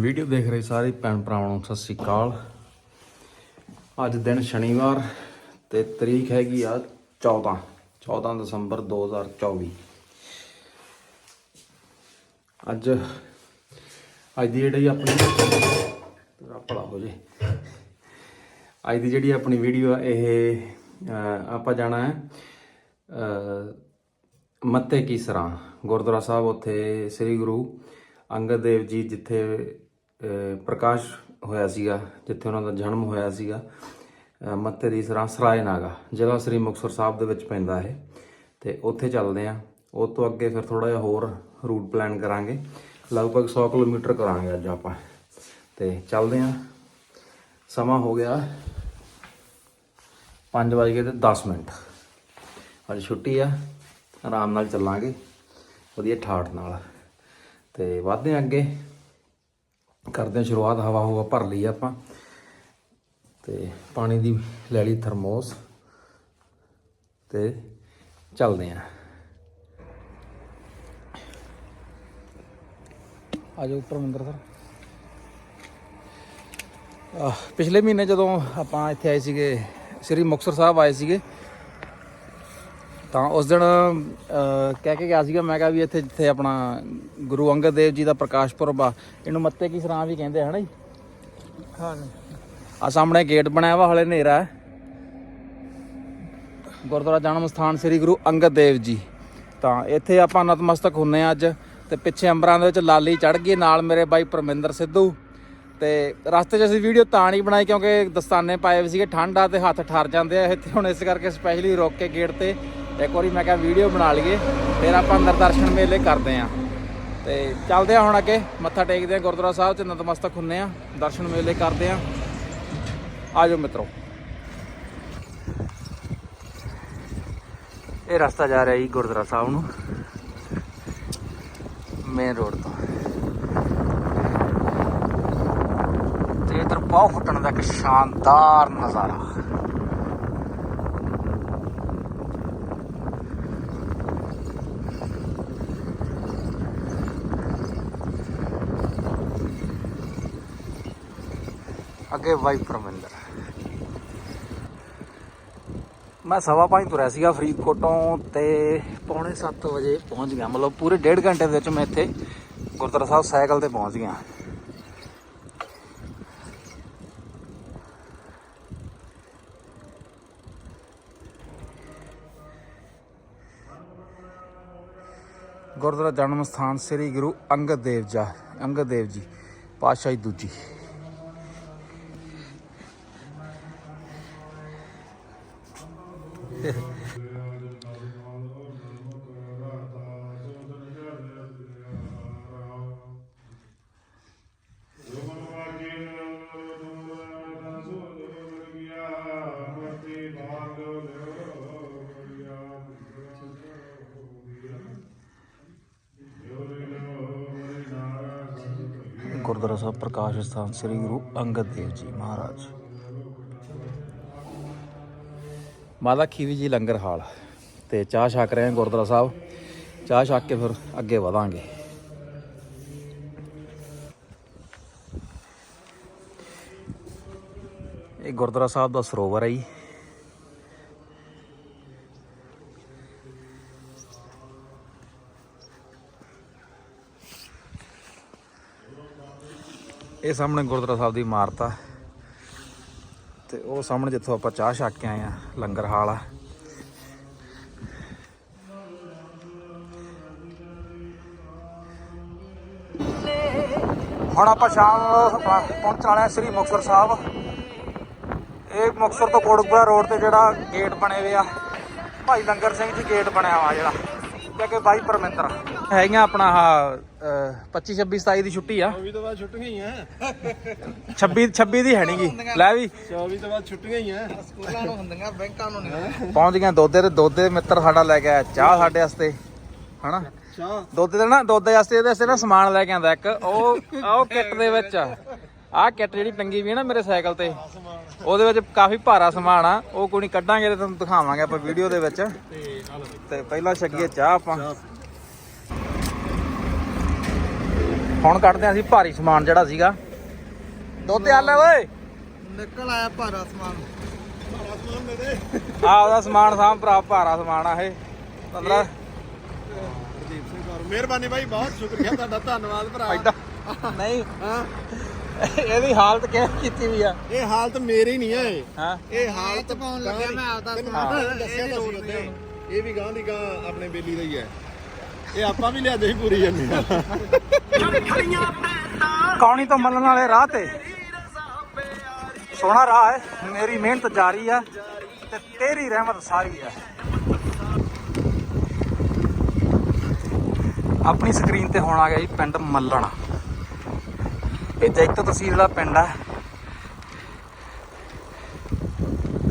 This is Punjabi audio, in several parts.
ਵੀਡੀਓ ਦੇਖ ਰਹੇ ਸਾਰੇ ਭੈਣ ਭਰਾਵਾਂ ਨੂੰ ਸਤਿ ਸ੍ਰੀ ਅਕਾਲ। ਅੱਜ ਦਿਨ ਸ਼ਨੀਵਾਰ ਤੇ ਤਰੀਕ ਹੈਗੀ ਆ 14 14 ਦਸੰਬਰ 2024 ਅੱਜ ਅੱਜ ਦੀ ਜਿਹੜੀ ਆਪਣੀ ਤੇਰਾ ਭਲਾ ਹੋ ਜੇ। ਅੱਜ ਦੀ ਜਿਹੜੀ ਆਪਣੀ ਵੀਡੀਓ ਆ ਇਹ ਆਪਾਂ ਜਾਣਾ ਹੈ ਅਹ, ਮੱਤੇ ਕੀ ਸਰਾਂ। ਗੁਰਦੁਆਰਾ ਸਾਹਿਬ ਉੱਥੇ ਸ੍ਰੀ ਗੁਰੂ ਅੰਗਦ ਦੇਵ ਜੀ ਜਿੱਥੇ ਪ੍ਰਕਾਸ਼ ਹੋਇਆ ਸੀਗਾ ਜਿੱਥੇ ਉਹਨਾਂ ਦਾ ਜਨਮ ਹੋਇਆ ਸੀਗਾ ਅਹ, ਮੱਤੇ ਦੀ ਸਰਾਂ ਸਰਾਏ ਨਾਗਾ ਜ਼ਿਲ੍ਹਾ ਸ੍ਰੀ ਮੁਕਤਸਰ ਸਾਹਿਬ ਦੇ ਵਿੱਚ ਪੈਂਦਾ ਹੈ ਤੇ ਉੱਥੇ ਚੱਲਦੇ ਆ ਉਹ ਤੋਂ ਅੱਗੇ ਫਿਰ ਥੋੜਾ ਜਿਹਾ ਹੋਰ ਰੂਟ ਪਲਾਨ ਕਰਾਂਗੇ। ਲਗਭਗ 100 ਕਿਲੋਮੀਟਰ ਕਰਾਂਗੇ ਅੱਜ ਆਪਾਂ। ਤੇ ਚੱਲਦੇ ਆ ਸਮਾਂ ਹੋ ਗਿਆ 5 ਵਜੇ ਤੇ 10 ਮਿੰਟ। ਅੱਜ ਛੁੱਟੀ ਆ। ਆਰਾਮ ਨਾਲ ਚੱਲਾਂਗੇ। ਵਧੀਆ ਠਾਠ ਨਾਲ। ਤੇ ਵਧਦੇ ਹਾਂ ਅੱਗੇ। ਕਰਦੇ ਹਾਂ, ਸ਼ੁਰੂਆਤ ਹਵਾ ਹਵਾ ਭਰ ਲਈ ਆਪਾਂ। ਤੇ ਪਾਣੀ ਦੀ ਲੈ ਲਈ ਥਰਮੋਸ। ਤੇ ਚੱਲਦੇ ਹਾਂ। ਆਜੋ ਉੱਪਰ ਮੰਦਰ ਸਰ। ਪਿਛਲੇ ਮਹੀਨੇ ਜਦੋਂ ਆਪਾਂ ਇੱਥੇ ਆਏ ਸੀਗੇ, ਸ੍ਰੀ ਮੁਕਤਸਰ ਸਾਹਿਬ ਆਏ ਸੀਗੇ ਤਾਂ ਉਸ ਦਿਨ ਕਹਿ ਕੇ ਗਿਆ ਸੀਗਾ ਮੈਂ ਕਿਹਾ ਵੀ ਇੱਥੇ ਜਿੱਥੇ ਆਪਣਾ ਗੁਰੂ ਅੰਗਦ ਦੇਵ ਜੀ ਦਾ ਪ੍ਰਕਾਸ਼ ਪੁਰਬ ਆ ਇਹਨੂੰ ਮੱਤੇ ਕੀ ਸਰਾਂ ਵੀ ਕਹਿੰਦੇ ਹਨ ਜੀ? ਹਾਂ ਆ ਸਾਹਮਣੇ ਗੇਟ ਬਣਿਆ ਵਾ ਹਲੇ ਹਨੇਰਾ ਹੈ। ਗੁਰਦੁਆਰਾ ਜਨਮ ਸਥਾਨ ਸ੍ਰੀ ਗੁਰੂ ਅੰਗਦ ਦੇਵ ਜੀ। ਤਾਂ ਇੱਥੇ ਆਪਾਂ ਨਤਮਸਤਕ ਹੁੰਨੇ ਆ ਅੱਜ ਤੇ ਪਿੱਛੇ ਅੰਬਰਾਂ ਦੇ ਵਿੱਚ ਲਾਲੀ ਚੜ ਗਈ ਨਾਲ ਮੇਰੇ ਬਾਈ ਪਰਮਿੰਦਰ ਸਿੱਧੂ। ਤੇ ਰਸਤੇ 'ਚ ਅਸੀਂ ਵੀਡੀਓ ਤਾਂ ਨਹੀਂ ਬਣਾਈ ਕਿਉਂਕਿ ਦਸਤਾਨੇ ਪਾਏ ਹੋਏ ਸੀਗੇ ਠੰਡ ਆ ਤੇ ਹੱਥ ਠਰ ਜਾਂਦੇ ਆ ਇੱਥੇ ਹੁਣ ਇਸ ਕਰਕੇ ਸਪੈਸ਼ਲੀ ਰੋਕ ਕੇ ਗੇਟ ਤੇ। ਇੱਕ ਵਾਰੀ ਮੈਂ ਕਿਹਾ ਵੀਡੀਓ ਬਣਾ ਲਈਏ, ਫਿਰ ਆਪਾਂ ਅੰਦਰ ਦਰਸ਼ਨ ਮੇਲੇ ਕਰਦੇ ਆਂ ਤੇ ਚੱਲਦੇ ਆ ਹੁਣ ਅੱਗੇ, ਮੱਥਾ ਟੇਕਦੇ ਆ ਗੁਰਦੁਆਰਾ ਸਾਹਿਬ 'ਚ ਨਤਮਸਤਕ ਹੁੰਨੇ ਆ ਦਰਸ਼ਨ ਮੇਲੇ ਕਰਦੇ ਆ ਆਜੋ ਮਿੱਤਰੋ। ਇਹ ਰਸਤਾ ਜਾ ਰਿਹਾ ਜੀ ਗੁਰਦੁਆਰਾ ਸਾਹਿਬ ਨੂੰ ਮੇਨ ਰੋਡ ਤੋਂ। ਤੇ ਇਧਰ ਪਾਉ ਫੁੱਟਣ ਦਾ ਇੱਕ ਸ਼ਾਨਦਾਰ ਨਜ਼ਾਰਾ। ਅੱਗੇ ਵਾਈ ਪਰਮਿੰਦਰ। ਮੈਂ ਸਵਾ ਪੰਜ ਤੁਰਿਆ ਸੀਗਾ ਫਰੀਦਕੋਟੋਂ ਤੇ ਪੌਣੇ 7 ਵਜੇ ਪਹੁੰਚ ਗਿਆ। ਮਤਲਬ ਪੂਰੇ ਡੇਢ ਘੰਟੇ ਦੇ ਵਿੱਚ ਮੈਂ ਇੱਥੇ ਗੁਰਦੁਆਰਾ ਸਾਹਿਬ ਸਾਈਕਲ ਤੇ ਪਹੁੰਚ ਗਿਆ। ਗੁਰਦੁਆਰਾ ਜਨਮ ਸਥਾਨ ਸ੍ਰੀ ਗੁਰੂ ਅੰਗਦ ਦੇਵ ਜੀ, ਅੰਗਦ ਦੇਵ ਜੀ, ਪਾਤਸ਼ਾਹੀ ਦੂਜੀ। ਗੁਰਦੁਆਰਾ ਸਾਹਿਬ ਪ੍ਰਕਾਸ਼ ਸਥਾਨ ਸ੍ਰੀ ਗੁਰੂ ਅੰਗਦ ਦੇਵ ਜੀ ਮਹਾਰਾਜ। ਮਾਤਾ ਖੀਵੀ ਜੀ ਲੰਗਰ ਹਾਲ ਤੇ ਚਾਹ ਛਕ ਰਹੇ ਹਾਂ ਗੁਰਦੁਆਰਾ ਸਾਹਿਬ। ਚਾਹ ਛਕ ਕੇ ਫਿਰ ਅੱਗੇ ਵਧਾਂਗੇ। ਇਹ ਗੁਰਦੁਆਰਾ ਸਾਹਿਬ ਦਾ ਸਰੋਵਰ ਹੈ ਜੀ। ਇਹ ਸਾਹਮਣੇ ਗੁਰਦੁਆਰਾ ਸਾਹਿਬ ਦੀ ਇਮਾਰਤ ਆ। ਤੇ ਉਹ ਸਾਹਮਣੇ ਜਿੱਥੋਂ ਆਪਾਂ ਚਾਹ ਛਕ ਕੇ ਆਏ ਆ, ਲੰਗਰ ਹਾਲ ਆ। ਹੁਣ ਆਪਾਂ ਸ਼ਾਮ ਨੂੰ ਪਹੁੰਚਣ ਵਾਲੇ ਆ ਸ੍ਰੀ ਮੁਕਤਸਰ ਸਾਹਿਬ। ਇਹ ਮੁਕਤਸਰ ਤੋਂ ਕੋਟਕਪੁਰਾ ਰੋਡ ਤੇ ਜਿਹੜਾ ਗੇਟ ਬਣੇ ਹੋਏ ਆ। ਭਾਈ ਲੰਗਰ ਸਿੰਘ ਜੀ ਗੇਟ ਬਣਿਆ ਵਾ ਜਿਹੜਾ ਕਿ ਅੱਗੇ ਬਾਈ ਪਰਮਿੰਦਰ। ਹੈਗੀਆਂ ਆਪਣਾ ਆਹ 25 26 27 ਦੀ ਛੁੱਟੀ ਆ। 24 ਤੋਂ ਬਾਅਦ ਛੁੱਟੀਆਂ ਹੀ ਆ। 26 26 ਦੀ ਹੈ ਨਹੀਂਗੀ ਲੈ ਵੀ। 24 ਤੋਂ ਬਾਅਦ ਛੁੱਟੀਆਂ ਹੀ ਆ। ਸਕੂਲਾਂ ਨੂੰ ਹੁੰਦੀਆਂ ਬੈਂਕਾਂ ਨੂੰ ਨਹੀਂ ਪਹੁੰਚ ਗਿਆ ਦੋਦੇ ਤੇ ਦੋਦੇ ਮਿੱਤਰ ਸਾਡਾ ਲੈ ਕੇ ਆਇਆ ਚਾਹ ਸਾਡੇ ਵਾਸਤੇ ਹਨਾ? ਚਾਹ? ਦੋਦੇ ਦਾ ਨਾ ਦੋਦੇ ਵਾਸਤੇ ਇਹਦੇ ਵਾਸਤੇ ਨਾ ਸਮਾਨ ਲੈ ਕੇ ਆਂਦਾ ਇੱਕ। ਉਹ ਆਹ ਉਹ ਕਿੱਟ ਦੇ ਵਿੱਚ ਆਹ ਕਿੱਟ ਜਿਹੜੀ ਟੰਗੀ ਵੀ ਹੈ ਨਾ ਮੇਰੇ ਸਾਈਕਲ ਤੇ ਉਹਦੇ ਵਿੱਚ ਕਾਫੀ ਭਾਰਾ ਸਮਾਨ ਆ। ਉਹ ਕੋਈ ਨਹੀਂ ਕੱਢਾਂਗੇ ਤੇ ਤੁਹਾਨੂੰ ਦਿਖਾਵਾਂਗੇ ਆਪਾਂ ਵੀਡੀਓ ਦੇ ਵਿੱਚ। ਤੇ ਪਹਿਲਾਂ ਛੱਗੀਏ ਚਾਹ ਆਪਾਂ। ਹੁਣ ਕੱਢਦੇ ਹਾਂ ਅਸੀਂ ਭਾਰੀ ਸਮਾਨ ਜਿਹੜਾ ਸੀਗਾ। ਦੋ ਤੇ ਆਲੇ ਓਏ। ਨਿਕਲ ਆਇਆ ਭਾਰਾ ਸਮਾਨ। ਆ ਉਹਦਾ ਸਮਾਨ ਸਾਮ ਭਰਾ ਭਾਰਾ ਸਮਾਨ ਆ ਇਹ। 15 ਪ੍ਰਦੀਪ ਸਿੰਘ ਗੌਰ ਮਿਹਰਬਾਨੀ ਬਾਈ ਬਹੁਤ ਸ਼ੁਕਰੀਆ ਤੁਹਾਡਾ। ਧੰਨਵਾਦ ਭਰਾ। ਐਡਾ ਨਹੀਂ। ਹਾਂ। ਇਹਦੀ ਹਾਲਤ ਕਿਹ ਕੀਤੀ ਵੀ ਆ? ਇਹ ਹਾਲਤ ਮੇਰੀ ਨਹੀਂ ਹੈ ਇਹ। ਹਾਂ। ਇਹ ਹਾਲਤ ਪਾਉਣ ਲੱਗਿਆ ਮੈਂ ਆਪਦਾ ਸਮਾਨ। ਦੱਸਿਆ ਤਾਂ। ਇਹ ਵੀ ਗਾਂ ਦੀ ਗਾਂ ਆਪਣੇ ਬੇਲੀ ਦਾ ਹੀ ਹੈ ਇਹ ਆਪਾਂ ਵੀ ਲਿਆਦੇ ਹੀ ਪੂਰੀ ਜੰਨੀ ਕੌਣੀ ਤੋਂ ਮੱਲਣ ਵਾਲੇ ਰਾਹ ਤੇ। ਸੋਹਣਾ ਰਾਹ ਹੈ, ਮੇਰੀ ਮਿਹਨਤ ਜਾਰੀ ਆ ਤੇ ਤੇਰੀ ਰਹਿਮਤ ਸਾਰੀ ਆ। ਆਪਣੀ ਸਕਰੀਨ ਤੇ ਹੁਣ ਆ ਗਿਆ ਜੀ ਪਿੰਡ ਮੱਲਣ। ਇਹ ਜੈਤੋ ਤਹਿਸੀਲ ਦਾ ਪਿੰਡ ਆ।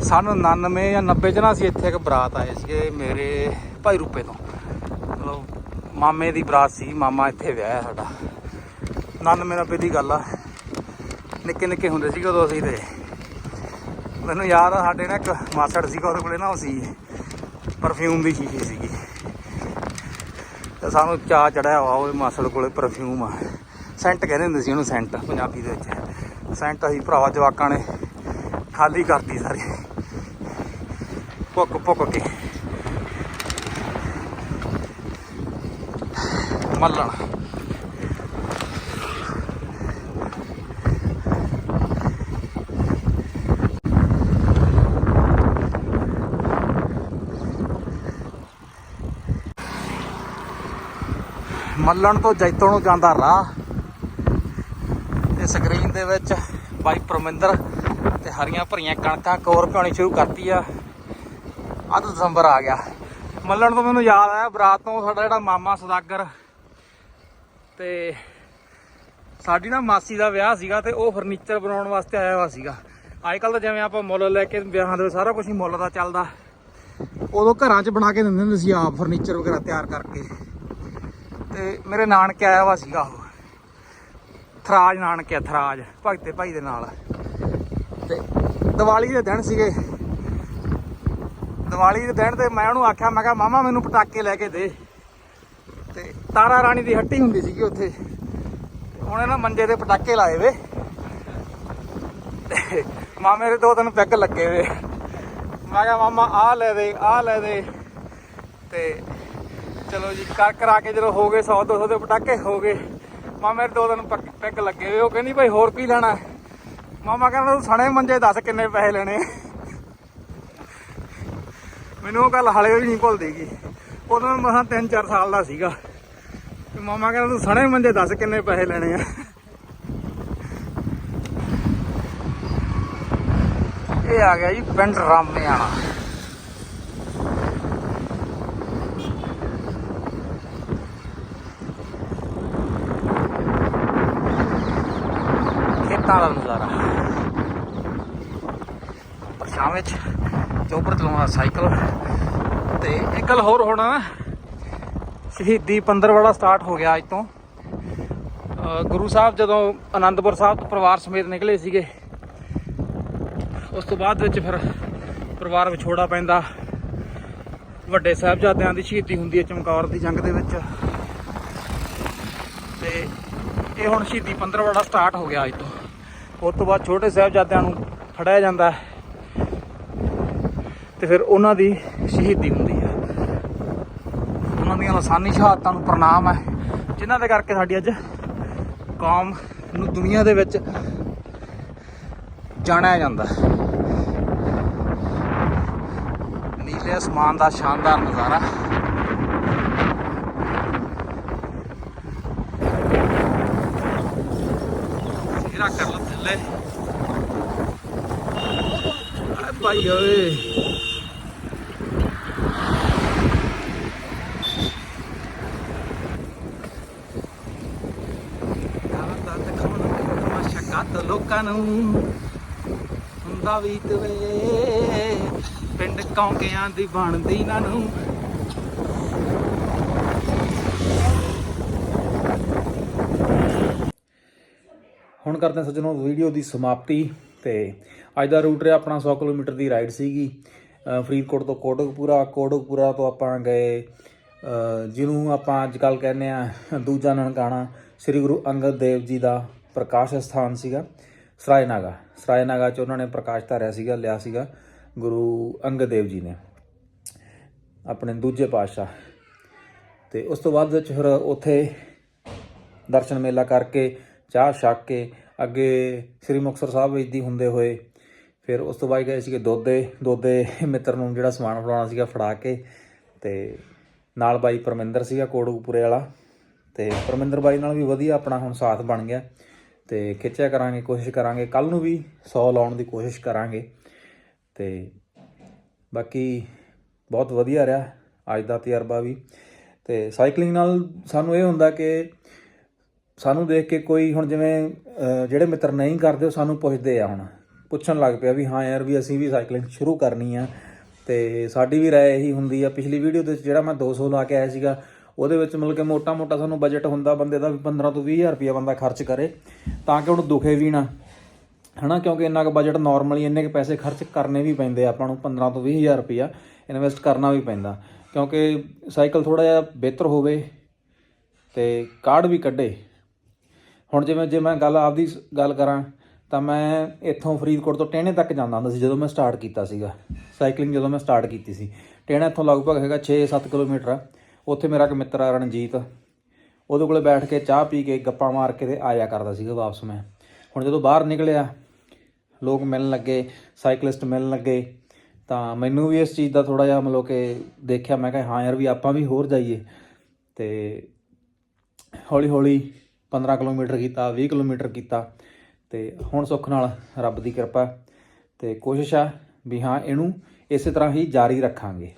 ਸਾਨੂੰ 99 ਜਾਂ 90 ਚ ਨਾ ਅਸੀਂ ਇੱਥੇ ਇੱਕ ਬਰਾਤ ਆਏ ਸੀਗੇ ਮੇਰੇ ਭਾਈ ਰੂਪੇ ਤੋਂ। ਮਾਮੇ ਦੀ ਬਰਾਤ ਸੀ, ਮਾਮਾ ਇੱਥੇ ਵਿਆਹ ਸਾਡਾ। 99 90 ਦੀ ਗੱਲ ਆ। ਨਿੱਕੇ ਨਿੱਕੇ ਹੁੰਦੇ ਸੀਗੇ ਉਦੋਂ ਅਸੀਂ ਤੇ। ਮੈਨੂੰ ਯਾਦ ਆ, ਸਾਡੇ ਨਾ ਇੱਕ ਮਾਸੜ ਸੀਗਾ, ਉਹਦੇ ਕੋਲੇ ਨਾ ਉਹ ਸੀ। ਪਰਫਿਊਮ ਦੀ ਸ਼ੀਸ਼ੀ ਸੀਗੀ। ਤੇ ਸਾਨੂੰ ਚਾਹ ਚੜਿਆ ਵਾ ਉਹ ਮਾਸੜ ਕੋਲੇ ਪਰਫਿਊਮ ਆ। ਸੈਂਟ ਕਹਿੰਦੇ ਹੁੰਦੇ ਸੀ ਉਹਨੂੰ ਸੈਂਟ ਪੰਜਾਬੀ ਦੇ ਵਿੱਚ। ਸੈਂਟ ਅਸੀਂ ਭਰਾਵਾ, ਜਵਾਕਾਂ ਨੇ ਖਾਲੀ ਕਰਤੀ ਸਾਰੀ। ਭੁੱਕ ਭੁੱਕ ਕੇ। ਮੱਲਣ ਮੱਲਣ ਤੋਂ ਜੈਤੋ ਨੂੰ ਜਾਂਦਾ ਰਾਹ। ਤੇ ਸਕਰੀਨ ਦੇ ਵਿੱਚ ਬਾਈ ਪਰਮਿੰਦਰ ਤੇ ਹਰੀਆਂ ਭਰੀਆਂ ਕਣਕਾਂ ਕੋਰ ਪਿਆਉਣੀ ਸ਼ੁਰੂ ਕਰਤੀ ਆ। ਅੱਧ ਦਸੰਬਰ ਆ ਗਿਆ। ਮੱਲਣ ਤੋਂ ਮੈਨੂੰ ਯਾਦ ਆਇਆ, ਬਰਾਤ ਤੋਂ ਸਾਡਾ ਜਿਹੜਾ ਮਾਮਾ ਸਦਾਗਰ ਤੇ ਸਾਡੀ ਨਾ ਮਾਸੀ ਦਾ ਵਿਆਹ ਸੀਗਾ ਤੇ ਉਹ ਫਰਨੀਚਰ ਬਣਾਉਣ ਵਾਸਤੇ ਆਇਆ ਹੋਇਆ ਸੀਗਾ। ਅੱਜ ਕੱਲ ਤਾਂ ਜਿਵੇਂ ਆਪਾਂ ਮੁੱਲ ਲੈ ਕੇ ਵਿਆਹਾਂ ਦੇ ਵਿੱਚ ਸਾਰਾ ਕੁਝ ਹੀ ਮੁੱਲ ਦਾ ਚੱਲਦਾ। ਉਦੋਂ ਘਰਾਂ 'ਚ ਬਣਾ ਕੇ ਦਿੰਦੇ ਹੁੰਦੇ ਸੀ ਆਪ ਫਰਨੀਚਰ ਵਗੈਰਾ ਤਿਆਰ ਕਰਕੇ। ਤੇ ਮੇਰੇ ਨਾਨਕੇ ਆਇਆ ਵਾ ਸੀਗਾ ਉਹ। ਥਰਾਜ ਨਾਨਕੇ ਥਰਾਜ, ਭਗਤੇ ਭਾਈ ਦੇ ਨਾਲ। ਤੇ ਦੀਵਾਲੀ ਦੇ ਦਿਨ ਸੀਗੇ। ਦੀਵਾਲੀ ਦੇ ਦਿਨ ਤੇ ਮੈਂ ਉਹਨੂੰ ਆਖਿਆ, ਮੈਂ ਕਿਹਾ, ਮਾਮਾ, ਮੈਨੂੰ ਪਟਾਕੇ ਲੈ ਕੇ ਦੇ। ਤਾਰਾ ਰਾਣੀ ਦੀ ਹੱਟੀ ਹੁੰਦੀ ਸੀਗੀ ਉੱਥੇ। ਤੇ ਉਹਨੇ ਨਾ ਮੰਜੇ ਦੇ ਪਟਾਕੇ ਲਾਏ ਵੇ। ਤੇ ਮਾਮੇ ਦੇ ਦੋ ਤਿੰਨ ਪੈਗ ਲੱਗੇ ਵੇ। ਮੈਂ ਕਿਹਾ, ਮਾਮਾ, ਆਹ ਲੈ ਦੇ ਆ ਲੈ ਦੇ। ਤੇ ਚਲੋ ਜੀ, ਕਰ ਕਰਾ ਕੇ ਜਦੋਂ ਹੋ ਗਏ 100 200 ਦੇ ਪਟਾਕੇ, ਹੋ ਗਏ। ਮਾਮੇ ਦੇ ਦੋ ਦਿਨ ਪੈਗ ਲੱਗੇ ਹੋਏ ਉਹ ਕਹਿੰਦੀ, ਭਾਈ, ਹੋਰ ਕੀ ਲੈਣਾ? ਮਾਮਾ ਕਹਿੰਦਾ, ਤੂੰ ਸਣੇ ਮੰਜੇ ਦੱਸ ਕਿੰਨੇ ਪੈਸੇ ਲੈਣੇ? ਮੈਨੂੰ ਉਹ ਗੱਲ ਹਾਲੇ ਵੀ ਨਹੀਂ ਭੁੱਲਦੀ ਗੀ। ਉਦੋਂ ਮੈਂ ਮਸਾਂ 3-4 ਸਾਲ ਦਾ ਸੀਗਾ। ਮਾਮਾ ਕਹਿੰਦਾ ਤੂੰ ਸਣੇ ਮੰਜੇ ਦੱਸ ਕਿੰਨੇ ਪੈਸੇ ਲੈਣੇ ਆ। ਇਹ ਆ ਗਿਆ ਜੀ ਪਿੰਡ ਰਾਮਿਆਣਾ। ਖੇਤਾਂ ਦਾ ਨਜ਼ਾਰਾ। ਪਰਛਾਵੇਂ 'ਚ ਚੋਪਰ ਚਲਾਉਂਦਾ ਸਾਈਕਲ ਤੇ ਇੱਕ ਗੱਲ ਹੋਰ ਹੋਣਾ। ਸ਼ਹੀਦੀ ਪੰਦਰਵਾੜਾ ਸਟਾਰਟ ਹੋ ਗਿਆ ਅੱਜ ਤੋਂ। ਗੁਰੂ ਸਾਹਿਬ ਜਦੋਂ ਆਨੰਦਪੁਰ ਸਾਹਿਬ ਤੋਂ ਪਰਿਵਾਰ ਸਮੇਤ ਨਿਕਲੇ ਸੀਗੇ, ਉਸ ਤੋਂ ਬਾਅਦ ਵਿੱਚ ਫਿਰ ਪਰਿਵਾਰ ਵਿਛੋੜਾ ਪੈਂਦਾ। ਵੱਡੇ ਸਾਹਿਬਜ਼ਾਦਿਆਂ ਦੀ ਸ਼ਹੀਦੀ ਹੁੰਦੀ ਹੈ ਚਮਕੌਰ ਦੀ ਜੰਗ ਦੇ ਵਿੱਚ। ਤੇ ਇਹ ਹੁਣ ਸ਼ਹੀਦੀ ਪੰਦਰਵਾੜਾ ਸਟਾਰਟ ਹੋ ਗਿਆ ਅੱਜ ਤੋਂ। ਉਸ ਤੋਂ ਬਾਅਦ ਛੋਟੇ ਸਾਹਿਬਜ਼ਾਦਿਆਂ ਨੂੰ ਫੜਿਆ ਜਾਂਦਾ ਹੈ। ਤੇ ਫਿਰ ਉਹਨਾਂ ਦੀ ਸ਼ਹੀਦੀ ਹੁੰਦੀ ਲਾਸਾਨੀ ਸ਼ਹਾਦਤਾਂ ਨੂੰ ਪ੍ਰਣਾਮ ਹੈ। ਜਿਨ੍ਹਾਂ ਦੇ ਕਰਕੇ ਸਾਡੀ ਅੱਜ ਕੌਮ ਨੂੰ ਦੁਨੀਆ ਦੇ ਵਿੱਚ ਜਾਣਿਆ ਜਾਂਦਾ ਨੀਲੇ ਅਸਮਾਨ ਦਾ ਸ਼ਾਨਦਾਰ ਨਜ਼ਾਰਾ। ਸਿਰਾ ਕਰ ਲੋ ਥੱਲੇ। ਭਾਈ ਓਏ ਆਦਾ ਦਿਖਾਉਣ ਤੇ ਤਮਾਸ਼ਾ ਕੱਤ ਹੁੰਦਾ ਵੀ ਪਿੰਡ ਕੌਂਕਿਆਂ ਦੀ ਬਣਦੀ ਨਾ ਨੂੰ। ਹੁਣ ਕਰਦੇ ਹਾਂ ਸੱਜਣੋ ਵੀਡੀਓ ਦੀ ਸਮਾਪਤੀ ਤੇ ਅੱਜ ਦਾ ਰੂਟ ਰਿਹਾ ਆਪਣਾ 100 ਕਿਲੋਮੀਟਰ ਦੀ ਰਾਈਡ ਸੀਗੀ। ਫਰੀਦਕੋਟ ਤੋਂ ਕੋਟਕਪੂਰਾ ਕੋਟਕਪੂਰਾ ਤੋਂ ਆਪਾਂ ਗਏ। ਜਿਹਨੂੰ ਆਪਾਂ ਅੱਜ ਕੱਲ ਕਹਿੰਦੇ ਆ ਦੂਜਾ ਨਨਕਾਣਾ, ਸ੍ਰੀ ਗੁਰੂ ਅੰਗਦ ਦੇਵ ਜੀ ਦਾ ਪ੍ਰਕਾਸ਼ ਸਥਾਨ ਸੀਗਾ। ਸਰਾਇਨਾਗਾ। ਸਰਾਇਨਾਗਾ ਚ ਉਹਨਾਂ ਨੇ ਪ੍ਰਕਾਸ਼ ਧਾਰਿਆ ਸੀਗਾ, ਲਿਆ ਸੀਗਾ ਗੁਰੂ ਅੰਗਦ ਦੇਵ ਜੀ ਨੇ, ਆਪਣੇ ਦੂਜੇ ਪਾਤਸ਼ਾਹ। ਤੇ ਉਸ ਤੋਂ ਬਾਅਦ ਵਿੱਚ ਫਿਰ ਉੱਥੇ ਦਰਸ਼ਨ ਮੇਲਾ ਕਰਕੇ, ਚਾਹ ਛਕ ਕੇ, ਅੱਗੇ ਸ੍ਰੀ ਮੁਕਤਸਰ ਸਾਹਿਬ ਵਿੱਚ ਦੀ ਹੁੰਦੇ ਹੋਏ, ਫਿਰ ਉਸ ਤੋਂ ਬਾਅਦ ਗਏ ਸੀਗੇ ਦੋਦੇ ਦੋਦੇ ਮਿੱਤਰ ਨੂੰ ਜਿਹੜਾ ਸਮਾਨ ਫੜਾਉਣਾ ਸੀਗਾ ਫੜਾ ਕੇ, ਤੇ ਨਾਲ ਬਾਈ ਪਰਮਿੰਦਰ ਸੀਗਾ ਕੋੜੂਪੁਰੇ ਵਾਲਾ, ਤੇ ਪਰਮਿੰਦਰ ਬਾਈ ਨਾਲ ਵੀ ਵਧੀਆ ਆਪਣਾ ਹੁਣ ਸਾਥ ਬਣ ਗਿਆ। ਤੇ ਖਿੱਚਿਆ ਕਰਾਂਗੇ, ਕੋਸ਼ਿਸ਼ ਕਰਾਂਗੇ। ਕੱਲ ਨੂੰ ਵੀ 100 ਲਾਉਣ ਦੀ ਕੋਸ਼ਿਸ਼ ਕਰਾਂਗੇ। ਤੇ ਬਾਕੀ ਬਹੁਤ ਵਧੀਆ ਰਿਹਾ ਅੱਜ ਦਾ ਤਜਰਬਾ ਵੀ। ਤੇ ਸਾਈਕਲਿੰਗ ਨਾਲ ਸਾਨੂੰ ਇਹ ਹੁੰਦਾ ਕਿ ਸਾਨੂੰ ਦੇਖ ਕੇ ਕੋਈ ਹੁਣ ਜਿਵੇਂ ਜਿਹੜੇ ਮਿੱਤਰ ਨਹੀਂ ਕਰਦੇ, ਉਹ ਸਾਨੂੰ ਪੁੱਛਦੇ ਆ ਹੁਣ। ਪੁੱਛਣ ਲੱਗ ਪਿਆ ਵੀ ਹਾਂ ਯਾਰ ਵੀ ਅਸੀਂ ਵੀ ਸਾਈਕਲਿੰਗ ਸ਼ੁਰੂ ਕਰਨੀ ਆ। ਤੇ ਸਾਡੀ ਵੀ ਰਾਏ ਇਹੀ ਹੁੰਦੀ ਆ। ਪਿਛਲੀ ਵੀਡੀਓ ਦੇ ਵਿੱਚ ਜਿਹੜਾ ਮੈਂ 200 ਲਾ ਕੇ ਆਇਆ ਸੀਗਾ ਉਹਦੇ ਵਿੱਚ ਮਤਲਬ ਕਿ ਮੋਟਾ ਮੋਟਾ ਸਾਨੂੰ ਬਜਟ ਹੁੰਦਾ ਬੰਦੇ ਦਾ ਵੀ 15 ਤੋਂ 20000 ਰੁਪਇਆ ਬੰਦਾ ਖਰਚ ਕਰੇ, ਤਾਂ ਕਿ ਉਹਨੂੰ ਦੁਖੇ ਵੀ ਨਾ। ਹਨਾ, ਕਿਉਂਕਿ ਇੰਨਾ ਕੁ ਬਜਟ ਨਾਰਮਲੀ ਇੰਨੇ ਕੁ ਪੈਸੇ ਖਰਚ ਕਰਨੇ ਵੀ ਪੈਂਦੇ ਆਪਾਂ ਨੂੰ 15 ਤੋਂ 20000 ਰੁਪਇਆ ਇਨਵੈਸਟ ਕਰਨਾ ਵੀ ਪੈਂਦਾ। ਕਿਉਂਕਿ ਸਾਈਕਲ ਥੋੜਾ ਜਿਹਾ ਬਿਹਤਰ ਹੋਵੇ ਤੇ ਕਾਰਡ ਵੀ ਕੱਢੇ। ਹੁਣ ਜਿਵੇਂ, ਜੇ ਮੈਂ ਗੱਲ ਆਪਦੀ ਸ- ਗੱਲ ਕਰਾਂ, ਤਾਂ ਮੈਂ ਇੱਥੋਂ ਫਰੀਦਕੋਟ ਤੋਂ ਟੇਣੇ ਤੱਕ ਜਾਂਦਾ ਹੁੰਦਾ ਸੀ, ਜਦੋਂ ਮੈਂ ਸਟਾਰਟ ਕੀਤਾ ਸੀਗਾ। ਸਾਈਕਲਿੰਗ ਜਦੋਂ ਮੈਂ ਸਟਾਰਟ ਕੀਤੀ ਸੀ। ਟੇਣਾ ਇੱਥੋਂ ਲਗਭਗ ਹੈਗਾ 6-7 ਕਿਲੋਮੀਟਰ ਆ। ਉੱਥੇ ਮੇਰਾ ਇੱਕ ਮਿੱਤਰ ਆ, ਰਣਜੀਤ। ਉਹਦੇ ਕੋਲੇ ਬੈਠ ਕੇ ਚਾਹ ਪੀ ਕੇ ਗੱਪਾਂ ਮਾਰ ਕੇ ਤੇ ਆਇਆ ਕਰਦਾ ਸੀਗਾ ਵਾਪਸ ਮੈਂ। ਹੁਣ ਜਦੋਂ ਬਾਹਰ ਨਿਕਲਿਆ, ਲੋਕ ਮਿਲਣ ਲੱਗੇ ਸਾਈਕਲਿਸਟ ਮਿਲਣ ਲੱਗੇ, ਤਾਂ ਮੈਨੂੰ ਵੀ ਇਸ ਚੀਜ਼ ਦਾ ਥੋੜਾ ਜਿਹਾ ਮਤਲਬ ਕਿ ਦੇਖਿਆ, ਮੈਂ ਕਿਹਾ, ਹਾਂ ਯਾਰ, ਵੀ ਆਪਾਂ ਵੀ ਹੋਰ ਜਾਈਏ। ਤੇ ਹੌਲੀ ਹੌਲੀ 15 ਕਿਲੋਮੀਟਰ ਕੀਤਾ 20 ਕਿਲੋਮੀਟਰ ਕੀਤਾ ਤੇ ਹੁਣ ਸੁੱਖ ਨਾਲ ਰੱਬ ਦੀ ਕਿਰਪਾ ਤੇ ਕੋਸ਼ਿਸ਼ ਆ ਵੀ ਹਾਂ, ਇਹਨੂੰ ਇਸੇ ਤਰ੍ਹਾਂ ਹੀ ਜਾਰੀ ਰੱਖਾਂਗੇ।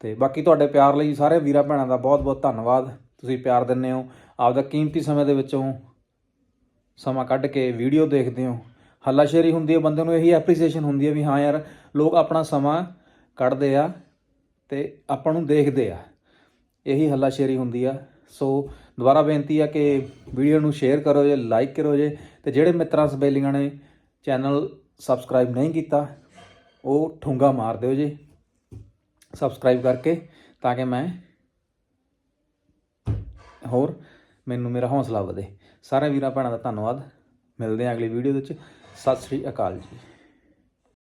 ਤੇ ਬਾਕੀ ਤੁਹਾਡੇ ਪਿਆਰ ਲਈ ਸਾਰੇ ਵੀਰਾਂ ਭੈਣਾਂ ਦਾ ਬਹੁਤ ਬਹੁਤ ਧੰਨਵਾਦ। ਤੁਸੀਂ ਪਿਆਰ ਦਿੰਦੇ ਹੋ। ਆਪਦਾ ਕੀਮਤੀ ਸਮੇਂ ਦੇ ਵਿੱਚੋਂ ਸਮਾਂ ਕੱਢ ਕੇ ਵੀਡੀਓ ਦੇਖਦੇ ਹੋ। ਹੱਲਾਸ਼ੇਰੀ ਹੁੰਦੀ ਹੈ, ਬੰਦੇ ਨੂੰ ਇਹੀ ਐਪਰੀਸੀਏਸ਼ਨ ਹੁੰਦੀ ਹੈ ਵੀ ਹਾਂ ਯਾਰ, ਲੋਕ ਆਪਣਾ ਸਮਾਂ ਕੱਢਦੇ ਆ ਤੇ ਆਪਾਂ ਨੂੰ ਦੇਖਦੇ ਆ। ਇਹੀ ਹੱਲਾਸ਼ੇਰੀ ਹੁੰਦੀ ਆ। ਸੋ ਦੁਬਾਰਾ ਬੇਨਤੀ ਆ ਕਿ ਵੀਡੀਓ ਨੂੰ ਸ਼ੇਅਰ ਕਰੋ ਜੇ ਲਾਈਕ ਕਰੋ ਜੇ ਤੇ ਜਿਹੜੇ ਮਿੱਤਰਾਂ ਸਬੇਲੀਆਂ ਨੇ ਚੈਨਲ ਸਬਸਕ੍ਰਾਈਬ ਨਹੀਂ ਕੀਤਾ, ਉਹ ਠੁੰਗਾ ਮਾਰ ਦਿਓ ਜੀ। ਸਬਸਕ੍ਰਾਈਬ ਕਰਕੇ ਤਾਂ ਕਿ ਮੈਂ ਹੋਰ ਮੈਨੂੰ ਮੇਰਾ ਹੌਸਲਾ ਵਧੇ। ਸਾਰੇ ਵੀਰਾਂ, ਭੈਣਾਂ ਦਾ ਧੰਨਵਾਦ। ਮਿਲਦੇ ਹਾਂ ਅਗਲੀ ਵੀਡੀਓ ਦੇ ਵਿੱਚ। ਸਤਿ ਸ੍ਰੀ ਅਕਾਲ ਜੀ।